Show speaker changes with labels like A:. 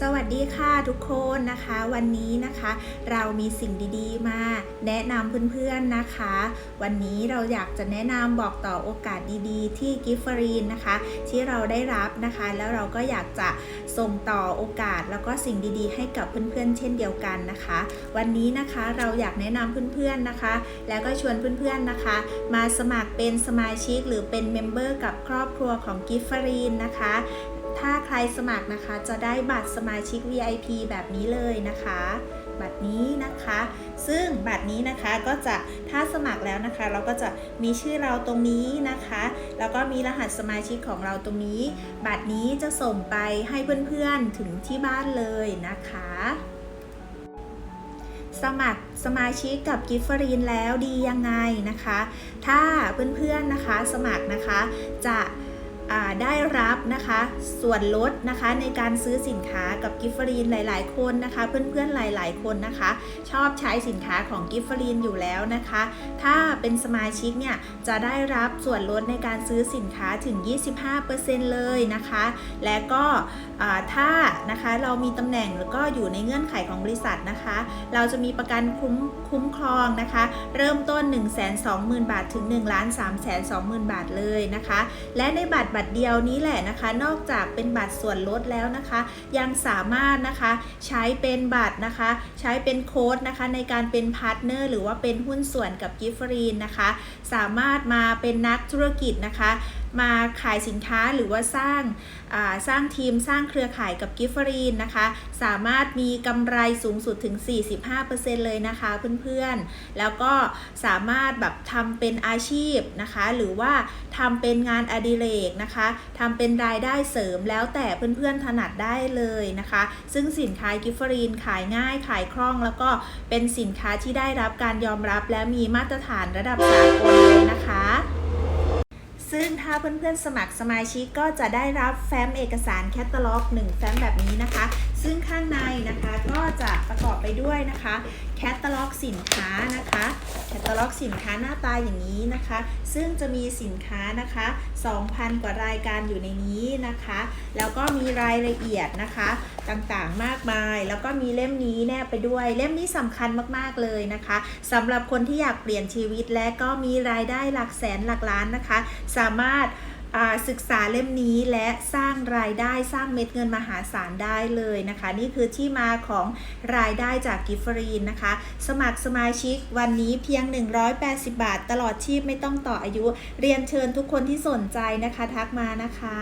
A: สวัสดีค่ะทุกคนนะคะ วันนี้นะคะ เรามีสิ่งดีๆ มาแนะนำเพื่อนๆนะคะ วันนี้เราอยากจะแนะนำบอกต่อโอกาสดีๆ ที่กิฟฟรีนนะคะ ที่เราได้รับนะคะ แล้วเราก็อยากจะส่งต่อโอกาสแล้วก็สิ่งดีๆ ให้กับเพื่อนๆ เช่นเดียวกันนะคะ วันนี้นะคะเราอยากแนะนำเพื่อนๆนะคะ แล้วก็ชวนเพื่อนๆนะคะ มาสมัครเป็นสมาชิกหรือเป็นเมมเบอร์กับครอบครัวของกิฟฟรีนนะคะ ถ้าใครสมัครนะคะจะได้บัตรสมาชิก VIP แบบนี้เลยนะคะ บัตรนี้นะคะ ซึ่งบัตรนี้นะคะก็จะถ้าสมัครแล้วนะคะ เราก็จะมีชื่อเราตรงนี้นะคะ แล้วก็มีรหัสสมาชิกของเราตรงนี้ บัตรนี้จะส่งไปให้เพื่อนๆถึงที่บ้านเลยนะคะสมัครสมาชิกกับกิฟฟรีนแล้วดียังไงนะคะ ถ้าเพื่อนๆนะคะสมัครนะคะจะ ได้รับนะคะส่วนลดนะคะในการซื้อสินค้ากับกิฟฟรีนหลาย ๆ คนนะคะ เพื่อนๆหลาย ๆ คนนะคะ ชอบใช้สินค้าของกิฟฟรีนอยู่แล้วนะคะ ถ้าเป็นสมาชิกเนี่ยจะได้รับส่วนลดในการซื้อสินค้าถึง 25%เลยนะคะ และก็ถ้านะคะเรามีตำแหน่งแล้วก็อยู่ในเงื่อนไขของบริษัทนะคะ เราจะมีประกันคุ้มคุ้มครองนะคะ เริ่มต้น 1 2 0 0 0 0 บาทถึง1 3 2 0 0 0 0 บาทเลยนะคะ และในบัตรบัตรเดียวนี้แหละนะคะ นอกจากเป็นบัตรส่วนลดแล้วนะคะ ยังสามารถนะคะใช้เป็นบัตรนะคะ ใช้เป็นโค้ดนะคะในการเป็นพาร์ทเนอร์หรือว่าเป็นหุ้นส่วนกับกิฟฟรีนนะคะ สามารถมาเป็นนักธุรกิจนะคะมาขายสินค้าหรือว่าสร้างาสร้างทีมสร้างเครือข่ายกับกิฟฟรีนนะคะ สามารถมีกำไรสูงสุดถึง 45%เลยนะคะเพื่อนๆ แล้วก็สามารถแบบทำเป็นอาชีพนะคะ หรือว่าทำเป็นงานอดิเรกนะคะทำเป็นรายได้เสริมแล้วแต่เพื่อนๆถนัดได้เลยนะคะ ซึ่งสินค้ากิฟฟรีนขายง่ายขายคล่องแล้วก็เป็นสินค้าที่ได้รับการยอมรับและมีมาตรฐานระดับสากลเลยนะคะ ซึ่งถ้าเพื่อนๆสมัครสมาชิกก็จะได้รับแฟ้มเอกสารแคตตาล็อก1แฟ้มแบบนี้นะคะ ซึ่งข้างในนะคะก็จะประกอบไปด้วยนะคะแคตตาล็อกสินค้านะคะแคตตาล็อกสินค้าหน้าตาอย่างนี้นะคะ ซึ่งจะมีสินค้านะคะ 2,000 กว่ารายการอยู่ในนี้นะคะ แล้วก็มีรายละเอียดนะคะต่างๆมากมาย แล้วก็มีเล่มนี้แนบไปด้วย เล่มนี้สำคัญมากๆเลยนะคะสำหรับคนที่อยากเปลี่ยนชีวิตและก็มีรายได้หลักแสนหลักล้านนะคะสาามารถศึกษาเล่มนี้และสร้างรายได้สร้างเม็ดเงินมหาศาลได้เลยนะคะ นี่คือที่มาของรายได้จากกิฟฟรีนนะคะ สมัครสมาชิกวันนี้เพียง 180 บาท ตลอดชีพไม่ต้องต่ออายุ เรียนเชิญทุกคนที่สนใจนะคะ ทักมานะคะ